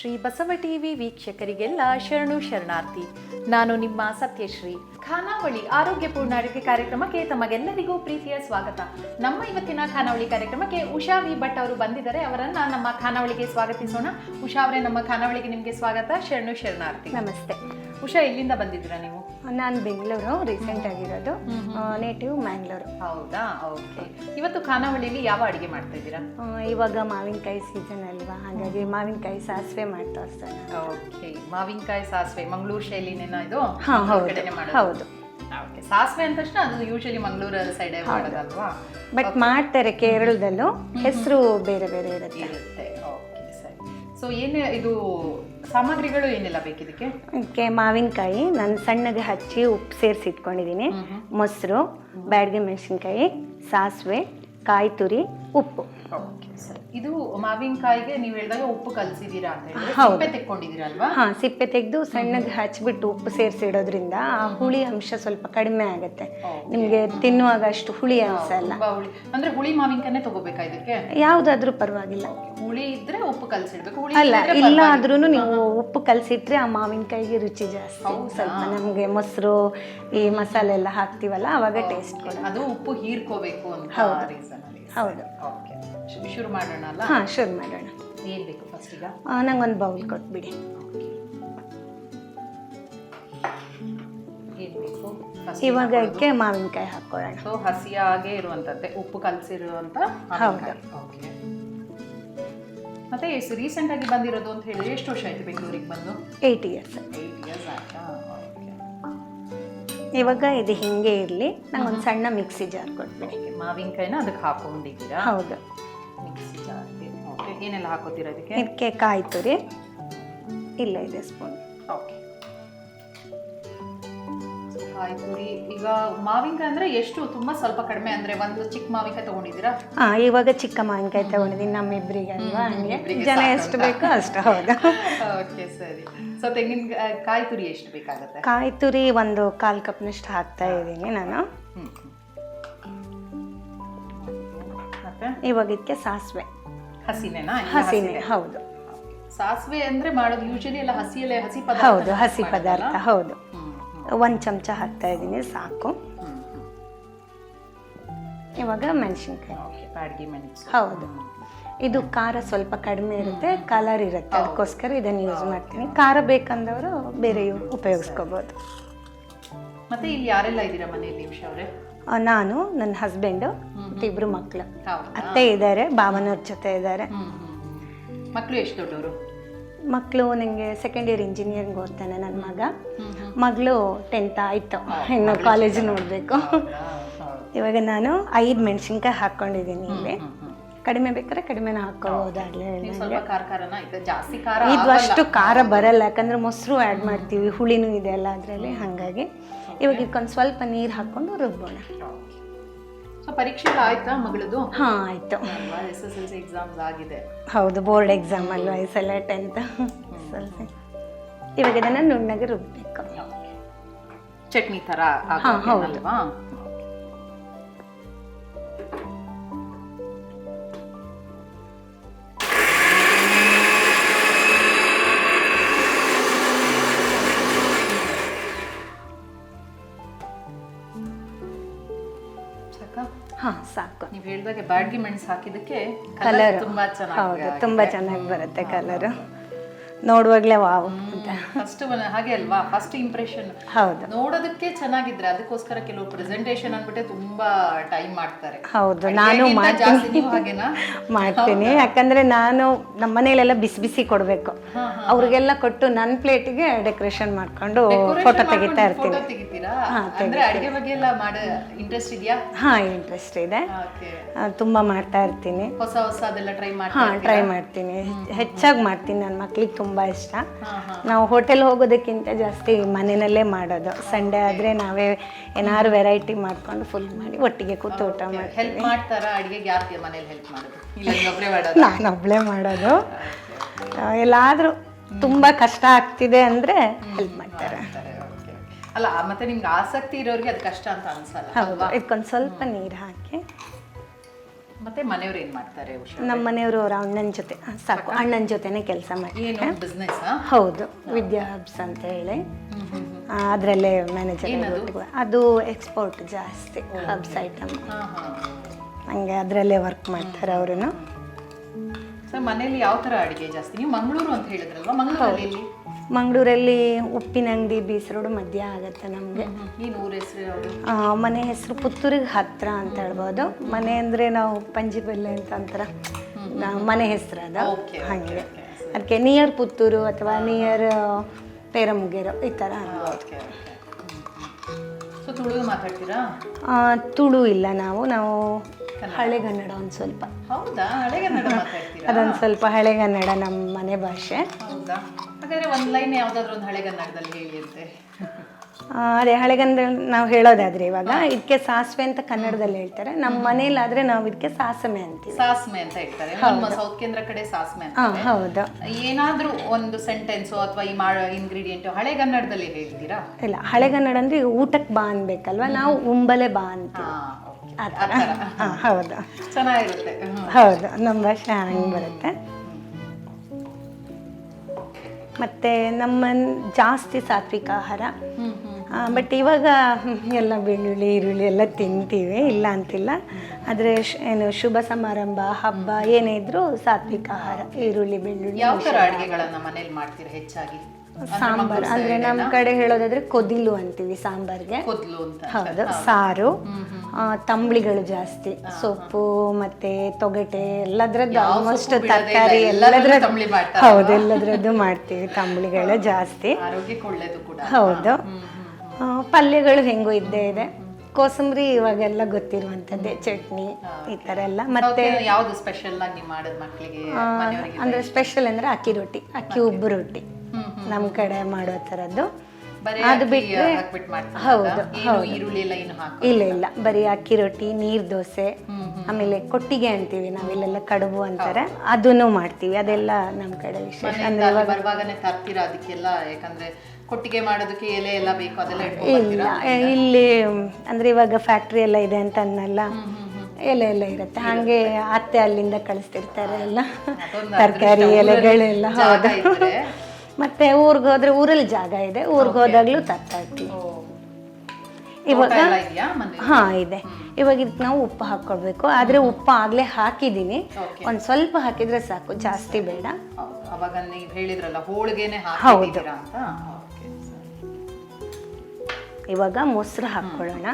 Shri Basava TV ವೀಕ್ಷಕರಿಗೆಲ್ಲ ಶರಣು ಶರಣಾರ್ಥಿ. ನಾನು ನಿಮ್ಮ ಸತ್ಯಶ್ರೀ. ಖಾನಾವಳಿ ಆರೋಗ್ಯಪೂರ್ಣ ಅಡುಗೆ ಕಾರ್ಯಕ್ರಮಕ್ಕೆ ತಮಗೆಲ್ಲರಿಗೂ ಪ್ರೀತಿಯ ಸ್ವಾಗತ. ನಮ್ಮ ಇವತ್ತಿನ ಖಾನಾವಳಿ ಕಾರ್ಯಕ್ರಮಕ್ಕೆ ಉಷಾ ವಿ ಭಟ್ ಅವರು ಬಂದಿದ್ದಾರೆ. ಅವರನ್ನ ನಮ್ಮ ಖಾನಾವಳಿಗೆ ಸ್ವಾಗತಿಸೋಣ. ಉಷಾ ಅವರೇ ನಮ್ಮ ಖಾನಾವಳಿಗೆ ನಿಮಗೆ ಸ್ವಾಗತ. ಶರಣು ಶರಣಾರ್ಥಿ. ನಮಸ್ತೆ. ಉಷಾ ಎಲ್ಲಿಂದ ಬಂದಿದ್ದೀರಾ ನೀವು? ನಾನು ಬೆಂಗಳೂರು ರೀಸೆಂಟ್ ಆಗಿರೋದು ನೇಟಿವ್ ಮ್ಯಾಂಗ್ಳೂರು ಹೌದಾ? ಓಕೆ ಇವತ್ತು ಖಾನಾವಳಿಯಲ್ಲಿ ಯಾವ ಅಡುಗೆ ಮಾಡ್ತಾ ಇದ್ದೀರಾ? ಇವಾಗ ಮಾವಿನಕಾಯಿ ಸೀಸನ್ ಅಲ್ವಾ? ಹಾಗಾಗಿ ಮಾವಿನಕಾಯಿ ಸಾಸಿವೆ ಮಾಡ್ತಾ ಇರ್ತಾರೆ ಓಕೆ ಮಾವಿನಕಾಯಿ ಸಾಸಿವೆ ಮಂಗಳೂರು ಶೈಲಿನೇನ ಇದು? ಹಾಂ ಹೌದು. ಹೌದು. ಓಕೆ ಸಾಸಿವೆ ಅಂದ ತಕ್ಷಣ ಅದು ಯೂಶಲಿ ಮಂಗಳೂರು ಸೈಡ್ ಮಾಡೋದಲ್ವಾ? ಬಟ್ ಮಾಡ್ತಾರೆ ಕೇರಳದಲ್ಲೂ. ಹೆಸರು ಬೇರೆ ಬೇರೆ ಇರುತ್ತೆ. ಇರುತ್ತೆ. ಓಕೆ ಸರಿ. ಸೊ ಏನು ಇದು ಸಾಮಗ್ರಿಗಳು ಏನೆಲ್ಲ ಬೇಕಿದಕ್ಕೆ ಅದಕ್ಕೆ ಮಾವಿನಕಾಯಿ ನಾನು ಸಣ್ಣಗೆ ಹಚ್ಚಿ ಉಪ್ಪು ಸೇರಿಸಿ ಇಟ್ಕೊಂಡಿದ್ದೀನಿ. ಮೊಸರು ಬ್ಯಾಡಗೆ ಮೆಣಸಿನ್ಕಾಯಿ ಸಾಸಿವೆ ಕಾಯಿ ತುರಿ ಉಪ್ಪು. ಓಕೆ ಸರಿ. ಇದು ಮಾವಿನಕಾಯಿಗೆ ನೀವು ಹೇಳಿದಾಗ ಉಪ್ಪು ಕಲಸಿದೀರಾ ಅಂತ ಸಿಪ್ಪೆ ತೆಕ್ಕೊಂಡಿದ್ದೀರಾ ಅಲ್ವಾ ಹಾಂ ಸಿಪ್ಪೆ ತೆಗೆದು ಸಣ್ಣಗೆ ಹಚ್ಬಿಟ್ಟು ಉಪ್ಪು ಸೇರಿಸಿ ಇಡೋದ್ರಿಂದ ಆ ಹುಳಿ ಅಂಶ ಸ್ವಲ್ಪ ಕಡಿಮೆ ಆಗುತ್ತೆ. ನಿಮಗೆ ತಿನ್ನುವಾಗ ಅಷ್ಟು ಹುಳಿ ಅನ್ಸಲ್ಲ ಹುಳಿ. ಅಂದ್ರೆ ಹುಳಿ ಮಾವಿನಕಾಯಿನೇ ತಗೋಬೇಕಾ ಇದಕ್ಕೆ? ಯಾವುದಾದ್ರೂ ಪರವಾಗಿಲ್ಲ. ಹುಳಿ ಇದ್ರೆ ಉಪ್ಪು ಕಲಸಿಡ್ಬೇಕು. ಹುಳಿ ಅಲ್ಲ ಇಲ್ಲ. ಆದ್ರೂ ನೀವು ಉಪ್ಪು ಕಲಸಿಟ್ರೆ ಆ ಮಾವಿನಕಾಯಿಗೆ ರುಚಿ ಜಾಸ್ತಿ. ಸ್ವಲ್ಪ ನಮಗೆ ಮೊಸರು ಈ ಮಸಾಲೆ ಎಲ್ಲ ಹಾಕ್ತಿವಲ್ಲ ಅವಾಗ ಟೇಸ್ಟ್ ಅದು ಉಪ್ಪು ಹೀರ್ಕೋಬೇಕು ಅಂತ ಅಲ್ಲಿ. ಹೌದು. ಓಕೆ. ಶುರು ಮಾಡೋಣ ಅಲ್ಲ? ಹಾಂ ಶುರು ಮಾಡೋಣ. ಏನು ಬೇಕು ಫಸ್ಟ್ ಈಗ? ನಂಗೊಂದು ಬೌಲ್ ಕೊಟ್ಬಿಡಿ. ಏನ್ ಬೇಕು? ಇವಾಗ ಇದಕ್ಕೆ ಮಾವಿನಕಾಯಿ ಹಾಕ್ಕೊಳ್ಳೋಣ. ಸೊ ಹಸಿಯಾಗೆ ಇರುವಂಥದ್ದೇ ಉಪ್ಪು ಕಲಸಿರುವಂತ ಓಕೆ ಮತ್ತೆ ರೀಸೆಂಟ್ ಆಗಿ ಬಂದಿರೋದು ಅಂತ ಹೇಳಿದ್ರೆ ಎಷ್ಟು ವರ್ಷ ಆಯ್ತು ಬೆಂಗಳೂರಿಗೆ ಬಂದು? ಏಯ್ಟ್ ಇಯರ್ಸ್ ಏಯ್ಟ್ ಇಯರ್ಸ್ ಆಯ್ತಾ? ಇವಾಗ ಇದು ಹಿಂಗೆ ಇರಲಿ. ಒಂದು ಸಣ್ಣ ಮಿಕ್ಸಿ ಜಾರ್ ಕೊಟ್ಬಿಡಿ. ಮಾವಿನಕಾಯಿನ ಅದಕ್ಕೆ ಹಾಕೊಂಡಿದ್ದೀರಾ? ಹೌದು. ಮಿಕ್ಸಿ ಜಾರ್ಗೆ ಓಕೆ ಏನೆಲ್ಲ ಹಾಕೋತೀರಾ ಅದಕ್ಕೆ ಇದಕ್ಕೆ? ಕಾಯಿ ತುರಿ ಇಲ್ಲ ಇದೆ ಸ್ಪೂನ್ ಓಕೆ ಕಾಯಿ ತುರಿ ಈಗ ಮಾವಿನಕಾಯಿ ಅಂದ್ರೆ ಎಷ್ಟು? ತುಂಬಾ ಸ್ವಲ್ಪ ಕಡಿಮೆ ಅಂದ್ರೆ ಒಂದು ಚಿಕ್ಕ ಮಾವಿನಕಾಯಿ ತಗೊಂಡಿದ್ದೀರಾ? ಹಾಂ ಇವಾಗ ಚಿಕ್ಕ ಮಾವಿನಕಾಯಿ ತಗೊಂಡಿದ್ದೀನಿ ನಮ್ಮಿಬ್ಬರಿಗೆ ಅಲ್ವಾ? ಹಂಗೆ ಜನ ಎಷ್ಟು. ಬೇಕೋ ಅಷ್ಟು ಹೌದು. ಓಕೆ ಸರಿ. ಸೊ ತೆಂಗಿನ ಕಾಯಿ ತುರಿ ಎಷ್ಟು ಬೇಕಾಗುತ್ತೆ? ಕಾಯಿ ತುರಿ ಒಂದು ಕಾಲು ಕಪ್ನಷ್ಟು ಹಾಕ್ತಾ ಇದ್ದೀನಿ ನಾನು. ಹ್ಮ್. ಇವಾಗ? ಇದಕ್ಕೆ ಸಾಸಿವೆ. ಹಸಿನೇನಾ? ಹಸಿನೆ? ಹೌದು. ಸಾಸಿವೆ ಅಂದ್ರೆ ಮಾಡೋದು ಯೂಶಲಿ ಎಲ್ಲ ಹಸಿಯಲ್ಲೇ ಹಸಿ ಪದಾರ್ಥ ಹೌದು ಹಸಿ ಪದಾರ್ಥ ಹೌದು. ಒಂದು ಚಮಚ ಹಾಕ್ತಾ ಇದ್ದೀನಿ ಸಾಕು. ಇವಾಗ ಮೆಣಸಿನ್ಕಾಯಿ. ಮೆಣಸು. ಹೌದು. ಇದು ಖಾರ ಸ್ವಲ್ಪ ಕಡಿಮೆ ಇರುತ್ತೆ ಕಲರ್ ಇರುತ್ತೆ. ಅದಕ್ಕೋಸ್ಕರ ಇದನ್ನು ಯೂಸ್ ಮಾಡ್ತೀನಿ. ಖಾರ ಬೇಕಂದವರು ಬೇರೆ ಉಪಯೋಗಿಸ್ಕೋಬೋದು. ಮತ್ತೆ ಇಲ್ಲಿ ಯಾರೆಲ್ಲ ಇದ್ದೀರಾ ಮನೆಯಲ್ಲಿ ಅವರೇ? ನಾನು ನನ್ನ ಹಸ್ಬೆಂಡು ಮತ್ತು ಇಬ್ಬರು ಮಕ್ಕಳು ಅತ್ತೆ ಇದ್ದಾರೆ ಭಾವನವ್ರ ಜೊತೆ ಇದ್ದಾರೆ ಮಕ್ಕಳು ಎಷ್ಟು ದೊಡ್ಡವರು? ಮಕ್ಕಳು ನನಗೆ ಸೆಕೆಂಡ್ ಇಯರ್ ಇಂಜಿನಿಯರಿಂಗ್ ಓದ್ತಾನೆ ನನ್ನ ಮಗ. ಮಗಳು ಟೆಂತ್ ಆಯಿತು. ಇನ್ನು ಕಾಲೇಜ್ ನೋಡಬೇಕು. ಇವಾಗ ನಾನು ಐದು ಮೆಣಸಿನ್ಕಾಯಿ ಹಾಕ್ಕೊಂಡಿದ್ದೀನಿ ಇಲ್ಲಿ ಕಡಿಮೆ ಬೇಕಾದ್ರೆ ಕಡಿಮೆನ ಜಾಸ್ತಿ ಖಾರ ಇದು ಅಷ್ಟು ಖಾರ ಬರಲ್ಲ ಯಾಕಂದ್ರೆ ಮೊಸರು ಆ್ಯಡ್ ಮಾಡ್ತೀವಿ ಹುಳಿನೂ ಇದೆ ಅಲ್ಲ ಅದರಲ್ಲಿ ಹಾಗಾಗಿ. ಇವಾಗ ಇದಕ್ಕೊಂದು ಸ್ವಲ್ಪ ನೀರು ಹಾಕ್ಕೊಂಡು ರುಬ್ಬೋಣ. ಪರೀಕ್ಷೆ ಆಯ್ತಾ ಮಗಳದು? ಹಾಂ ಆಯಿತು. S S L C exams ಆಗಿದೆ. ಹೌದು ಬೋರ್ಡ್ ಎಕ್ಸಾಮ್ ಅಲ್ವಾ ಈ ಸಲ ಟೆಂತ್? ಇವಾಗ ಇದನ್ನ ನುಣ್ಣಗೆ ರುಬ್ಬಬೇಕು ಚಟ್ನಿ ತರ ಹಾ, ಹೌದು. ನೀವು ಹೇಳಿದಾಗೆ ಬಾಡ್ಗಿ ಮೆಣಸು ಹಾಕಿದಕ್ಕೆ ಕಲರ್ ತುಂಬಾ ಚೆನ್ನಾಗಿ ಹೌದು ತುಂಬ ಚೆನ್ನಾಗಿ ಬರುತ್ತೆ ಕಲರು ನೋಡುವಾಗಲೇ ವಾವ್ ಅಂತ ಫಸ್ಟ್ ಹಾಗೆ ಅಲ್ವಾ? ಫಸ್ಟ್ ಇಂಪ್ರೆಷನ್ ಹೌದು. ನೋಡೋದಕ್ಕೆ ಚೆನ್ನಾಗಿದ್ರೆ ಅದಕ್ಕೋಸ್ಕರ ಕೆಲವು ಪ್ರೆಸೆಂಟೇಷನ್ ಅಂದ್ಬಿಟ್ಟೆ ತುಂಬಾ ಟೈಮ್ ಮಾಡ್ತಾರೆ. ಹೌದು ನಾನು ಮಾಡ್ತೀನಿ. ಮಾಡ್ತೀನಿ. ಯಾಕಂದ್ರೆ ನಾನು ನಮ್ಮ ಮನೆಯಲ್ಲೆಲ್ಲ ಬಿಸಿ ಬಿಸಿ ಕೊಡಬೇಕು. ಅವ್ರಿಗೆಲ್ಲ ಕೊಟ್ಟು ನನ್ನ ಪ್ಲೇಟಿಗೆ ಡೆಕೋರೇಷನ್ ಮಾಡ್ಕೊಂಡು ಫೋಟೋ ತೆಗಿತಾ ಇರ್ತೀನಿ. ಫೋಟೋ ತೆಗಿತೀರಾ ಅಂದ್ರೆ ಅಡಿಗೆ ಬಗ್ಗೆ ಎಲ್ಲ ಮಾಡ ಇಂಟ್ರೆಸ್ಟ್ ಇದೆಯಾ? ಹಾಂ ಇಂಟ್ರೆಸ್ಟ್ ಇದೆ. ತುಂಬಾ ಮಾಡ್ತಾ ಇರ್ತೀನಿ. ಹೊಸ ಹೊಸ ಟ್ರೈ ಮಾಡ್ತೀನಿ. ಹೆಚ್ಚಾಗಿ ಮಾಡ್ತೀನಿ ನನ್ನ ಮಕ್ಳಿಗೆ ತುಂಬ. ಇಷ್ಟ. ಹಾ ಹಾ. ನಾವು ಹೋಟೆಲ್ ಹೋಗೋದಕ್ಕಿಂತ ಜಾಸ್ತಿ ಮನೆಯಲ್ಲೇ ಮಾಡೋದು. ಸಂಡೇ ಆದರೆ ನಾವೇ ಏನಾದ್ರು ವೆರೈಟಿ ಮಾಡ್ಕೊಂಡು ಫುಲ್ ಮಾಡಿ ಒಟ್ಟಿಗೆ ಕೂತು ಊಟ ಮಾಡ್ತೀವಿ. ಹೆಲ್ಪ್ ಮಾಡ್ತಾರಾ? ಅಡಿಗೆಗೆ ಯಾರು ಮನೇಲಿ ಹೆಲ್ಪ್ ಮಾಡೋದು? ನಾನು ಒಬ್ಬಳೇ ಮಾಡೋದು? ಎಲ್ಲಾದರೂ ತುಂಬ ಕಷ್ಟ ಆಗ್ತಿದೆ ಅಂದರೆ ಹೆಲ್ಪ್ ಮಾಡ್ತಾರೆ. ಮಾಡ್ತಾರೆ, ಅಲ್ಲ ಮತ್ತೆ ನಿಮ್ಗೆ ಆಸಕ್ತಿ ಇರೋರಿಗೆ ಅದು ಕಷ್ಟ ಅಂತ ಅನ್ಸಲ್ಲ ಹೌದು. ಇದಕ್ಕೊಂದು ಸ್ವಲ್ಪ ನೀರು ಹಾಕಿ ಮತ್ತೆ ಮನೆಯವ್ರು ಏನ್ ಮಾಡ್ತಾರೆ ಉಷಾ ನಮ್ಮ ಮನೆಯವರು ಅವ್ರ ಅಣ್ಣನ ಜೊತೆ. ಸಾಕು ಅಣ್ಣನ ಜೊತೆನೆ ಕೆಲಸ ಮಾಡ್ತಾರೆ. ಏನು ಬಿಸ್ನೆಸ್ ಹೌದು ವಿದ್ಯಾ ಹಬ್ಸ್ ಅಂತ ಹೇಳಿ. ಅದರಲ್ಲೇ ಮ್ಯಾನೇಜರ್ ಅದು ಎಕ್ಸ್ಪೋರ್ಟ್ ಜಾಸ್ತಿ ಹಬ್ಸ್ ಐಟಮ್ ಹಂಗೆ ಅದರಲ್ಲೇ ವರ್ಕ್ ಮಾಡ್ತಾರೆ ಅವರು ಸರ್ ಮನೇಲಿ ಯಾವ ಥರ ಅಡುಗೆ ಜಾಸ್ತಿ? ನೀವು ಮಂಗಳೂರು ಅಂತ ಹೇಳಿದ್ರಲ್ವಾ? ಮಂಗಳೂರಲ್ಲಿ ಎಲ್ಲಿ? ಮಂಗಳೂರಲ್ಲಿ ಉಪ್ಪಿನ ಅಂಗಡಿ ಬೀಸರೋಡು ಮಧ್ಯ ಆಗುತ್ತೆ ನಮಗೆ. ಮನೆ ಹೆಸರು ಪುತ್ತೂರಿಗೆ ಹತ್ರ ಅಂತ ಹೇಳ್ಬೋದು. ಮನೆ ಅಂದರೆ ನಾವು ಪಂಜಿಬಲ್ಲೆ ಅಂತ ಅಂತಾರ. ಮನೆ ಹೆಸರು ಅದ. ಹಾಗೆ. ಅದಕ್ಕೆ ನಿಯರ್ ಪುತ್ತೂರು ಅಥವಾ ನಿಯರ್ ಪೇರಮುಗೇರು ಈ ಥರ ತುಳು ಇಲ್ಲ ನಾವು. ನಾವು ಹಳೆಗನ್ನಡ ಒಂದು ಸ್ವಲ್ಪ. ಹೌದಾ? ಹಳೆಗನ್ನಡ ಮಾತಾಡ್ತೀರಾ? ಅದೊಂದು ಸ್ವಲ್ಪ ಹಳೆಗನ್ನಡ ನಮ್ಮ ಮನೆ ಭಾಷೆ. ಹೌದಾ? ಹಾಗಾದ್ರೆ ಒಂದು ಲೈನ್ ಯಾವ್ದಾದ್ರು ಒಂದು ಹಳೆಗನ್ನಡದಲ್ಲಿ ಹೇಳಿ ಅಂತೆ. ಆ, ಅದೇ ಹಳೆಗನ್ನಡ ನಾವು ಹೇಳೋದಾದ್ರೆ ಇವಾಗ ಇದಕ್ಕೆ ಸಾಸಿವೆ ಅಂತ ಕನ್ನಡದಲ್ಲಿ ಹೇಳ್ತಾರೆ. ನಮ್ಮ ಮನೇಲಾದ್ರೆ ನಾವು ಇದಕ್ಕೆ ಸಾಸಮೆ ಅಂತೀವಿ. ಸಾಸ್ಮೆ ಅಂತ ಹೇಳ್ತಾರೆ. ನಮ್ಮ ಸೌತ್ ಕೇಂದ್ರ ಕಡೆ ಸಾಸ್ಮೆ ಅಂತ ಹಾಂ ಹೌದು. ಏನಾದ್ರೂ ಒಂದು ಸೆಂಟೆನ್ಸು ಅಥವಾ ಈ ಮಾಡೋ ಇಂಗ್ರೀಡಿಯೆಂಟ್ ಹಳೆಗನ್ನಡದಲ್ಲಿ ಹೇಳ್ತೀರಾ? ಇಲ್ಲ ಹಳೆಗನ್ನಡ ಅಂದ್ರೆ ಈಗ ಊಟಕ್ಕೆ ಬಾ ಅನ್ಬೇಕಲ್ವಾ? ನಾವು ಉಂಬಲೆ ಬಾ ಅಂತ ಹಾ. ಆ ಥರ ಹಾಂ ಹೌದು. ಚೆನ್ನಾಗಿರುತ್ತೆ. ಹೌದು ನಮ್ಮ ಭಾಷೆ ಹಂಗೆ ಬರುತ್ತೆ. ಮತ್ತೆ ನಮ್ಮ ಜಾಸ್ತಿ ಸಾತ್ವಿಕ ಆಹಾರ. ಬಟ್ ಇವಾಗ ಎಲ್ಲ ಬೆಳ್ಳುಳ್ಳಿ ಈರುಳ್ಳಿ ಎಲ್ಲ ತಿಂತೀವಿ ಇಲ್ಲ ಅಂತಿಲ್ಲ. ಆದರೆ ಏನು ಶುಭ ಸಮಾರಂಭ ಹಬ್ಬ ಏನೇ ಇದ್ರೂ ಸಾತ್ವಿಕ ಆಹಾರ ಈರುಳ್ಳಿ ಬೆಳ್ಳುಳ್ಳಿ ಯಾವ ತರ ಅಡಿಗೆಗಳನ್ನ ಮನೇಲಿ ಮಾಡ್ತೀರಾ ಹೆಚ್ಚಾಗಿ? ಸಾಂಬಾರ್ ಅಂದ್ರೆ ನಮ್ಮ ಕಡೆ ಹೇಳೋದಾದ್ರೆ ಕೊದಿಲು ಅಂತೀವಿ ಸಾಂಬಾರ್ಗೆ. ಹೌದು ಸಾರು. ತಂಬಳಿಗಳು ಜಾಸ್ತಿ. ಸೊಪ್ಪು ಮತ್ತೆ ತೊಗಟೆ ಎಲ್ಲದ್ರದ್ದು ಆಲ್ಮೋಸ್ಟ್ ತರಕಾರಿ ಎಲ್ಲದ್ರದ್ದು. ಹೌದು ಎಲ್ಲದ್ರದ್ದು ಮಾಡ್ತೀವಿ ತಂಬ್ಳಿಗಳು ಜಾಸ್ತಿ. ಹೌದು. ಪಲ್ಯಗಳು ಹೆಂಗೂ ಇದ್ದೇ ಇದೆ. ಕೋಸಂಬರಿ ಇವಾಗೆಲ್ಲ ಗೊತ್ತಿರುವಂಥದ್ದೇ ಚಟ್ನಿ ಈ ಥರ ಎಲ್ಲ. ಮತ್ತೆ ಯಾವ್ದು ಸ್ಪೆಷಲ್ ಆಗಿ ಮಾಡೋದು ಮಕ್ಕಳಿಗೆ ಅಂದ್ರೆ ಸ್ಪೆಷಲ್ ಅಂದ್ರೆ ಅಕ್ಕಿ ರೊಟ್ಟಿ ಅಕ್ಕಿ ಉಬ್ಬು ರೊಟ್ಟಿ. ನಮ್ಮ ಕಡೆ ಮಾಡೋ ಥರದ್ದು ಅದು ಬಿಟ್ಟರೆ ಹೌದು, ಇಲ್ಲ ಇಲ್ಲ. ಬರೀ ಅಕ್ಕಿ ರೊಟ್ಟಿ ನೀರ್ ದೋಸೆ ಆಮೇಲೆ ಕೊಟ್ಟಿಗೆ ಅಂತೀವಿ ನಾವಿಲ್ಲೆಲ್ಲ ಕಡುಬು ಅಂತಾರೆ. ಅದನ್ನು ಮಾಡ್ತೀವಿ. ಅದೆಲ್ಲ ನಮ್ಮ ಕಡೆ ವಿಶೇಷ. ಮನೆಯಿಂದ ಕೊಟ್ಟಿಗೆ ಮಾಡೋದಕ್ಕೆ ಎಲೆ ಎಲ್ಲ ಬೇಕು ಅದೆಲ್ಲ ಇಲ್ಲ ಇಲ್ಲಿ ಅಂದ್ರೆ ಇವಾಗ ಫ್ಯಾಕ್ಟ್ರಿ ಎಲ್ಲ ಇದೆ ಅಂತ ಅನ್ನಲ್ಲ. ಎಲೆ ಎಲ್ಲ ಇರುತ್ತೆ. ಹಾಗೆ ಅತ್ತೆ ಅಲ್ಲಿಂದ ಕಳಿಸ್ತಿರ್ತಾರೆ ಎಲ್ಲ. ತರಕಾರಿ ಎಲೆಗಳೆಲ್ಲ ಹೌದ. ಹೌದು ಮತ್ತೆ ಊರಿಗೆ ಹೋದ್ರೆ ಊರಲ್ಲಿ ಜಾಗ ಇದೆ. ಊರಿಗೆ ಹೋದಾಗ್ಲೂ ತರ್ತಾ ಇರ್ತೀವಿ. ಇವಾಗ ಹಾ ಇದೆ. ಇವಾಗ ಇದಕ್ಕೆ ನಾವು ಉಪ್ಪು ಹಾಕೊಳ್ಬೇಕು ಆದ್ರೆ ಉಪ್ಪು ಆಗ್ಲೇ ಹಾಕಿದೀನಿ. Okay. ಒಂದ್ ಸ್ವಲ್ಪ ಹಾಕಿದ್ರೆ ಸಾಕು. ಜಾಸ್ತಿ ಬೇಡ. ಹೌದು. ಅವಾಗ ನೀವು ಹೇಳಿದ್ರಲ್ಲ ಹೋಳಿಗೆನೆ ಸರಿ. ಇವಾಗ ಮೊಸರು ಹಾಕೊಳ್ಳೋಣ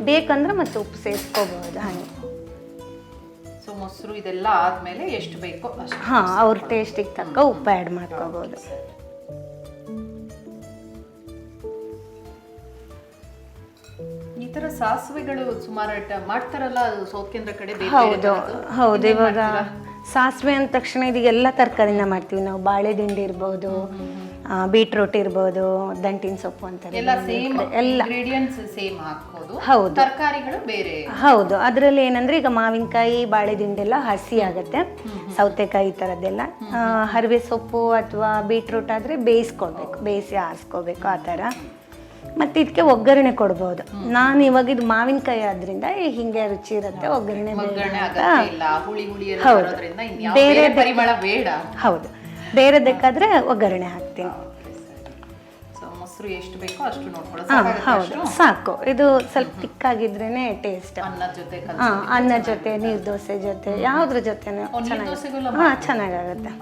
ಬೇಕಂದ್ರೆ ಮತ್ತೆ ಉಪ್ಪು ಸೇರಿಸ್ಕೋಬಹುದು ಹಾಗೆ. ಸೊ ಮೊಸರು ಇದೆಲ್ಲ ಆದ್ಮೇಲೆ ಎಷ್ಟು ಬೇಕೋ ಅಷ್ಟು ಹಾ ಅವ್ರ ಟೇಸ್ಟಿಗೆ ತಕ್ಕ ಉಪ್ಪು ಆ್ಯಡ್ ಮಾಡ್ಕೋಬಹುದು ಈ ತರ ಸಾಸಿವೆಗಳು ಸುಮಾರು ಮಾಡ್ತಾರಲ್ಲ ಸೌತ್ ಕಡೆ ಹೌದು ಹೌದು ಇವಾಗ ಸಾಸಿವೆ ಅಂದ ತಕ್ಷಣ ಇದೆಲ್ಲ ತರಕಾರಿನ ಮಾಡ್ತೀವಿ ನಾವು. ಬಾಳೆ ದಿಂಡಿ ಇರ್ಬೋದು ಬೀಟ್ರೂಟ್ ಇರ್ಬೋದು ದಂಟಿನ ಸೊಪ್ಪು ಅಂತಾರೆ ಎಲ್ಲ ಸೇಮ್ ಎಲ್ಲ. ಇಂಗ್ರೀಡಿಯೆಂಟ್ಸ್ ಸೇಮ್ ಹಾಕೋದು ಹೌದು. ತರಕಾರಿಗಳು ಬೇರೆ. ಹೌದು. ಅದರಲ್ಲಿ ಏನಂದ್ರೆ ಈಗ ಮಾವಿನಕಾಯಿ ಬಾಳೆ ದಿಂಡೆಲ್ಲ ಹಸಿ ಆಗುತ್ತೆ. ಸೌತೆಕಾಯಿ ಈ ಥರದ್ದೆಲ್ಲ ಹರಿವೆ ಸೊಪ್ಪು ಅಥವಾ ಬೀಟ್ರೂಟ್ ಆದರೆ ಬೇಯಿಸ್ಕೊಳ್ಬೇಕು. ಬೇಯಿಸಿ ಆರಿಸ್ಕೋಬೇಕು ಆ ಥರ. ಮತ್ತೆ ಇದಕ್ಕೆ ಒಗ್ಗರಣೆ ಕೊಡ್ಬೋದು. ನಾನು ಇವಾಗ ಇದು ಮಾವಿನಕಾಯಿ ಆದ್ರಿಂದ ಹಿಂಗೆ ರುಚಿ ಇರುತ್ತೆ ಒಗ್ಗರಣೆ ಅಂತ. ಹೌದು. ಬೇರೆ ಬೇರೆ ಪರಿಮಳ ಬೇಡ. ಹೌದು. ಬೇರೆದಕ್ಕಾದ್ರೆ ಒಗ್ಗರಣೆ ಹಾಕ್ತೀನಿ. ಸೊ ಮೊಸರು ಎಷ್ಟು ಬೇಕೋ ಅಷ್ಟು ನೋಡ್ಕೊಳ್ಳೋದು ಹೌದು. ಸಾಕು. ಇದು ಸ್ವಲ್ಪ ತಿಕ್ಕಾಗಿದ್ರೇನೆ ಟೇಸ್ಟ್ ಹಾಂ ಅನ್ನ ಜೊತೆ ನೀರ್ ದೋಸೆ ಜೊತೆ ಯಾವ್ದ್ರ ಜೊತೆ ಹಾ ಚೆನ್ನಾಗಾಗುತ್ತೆ.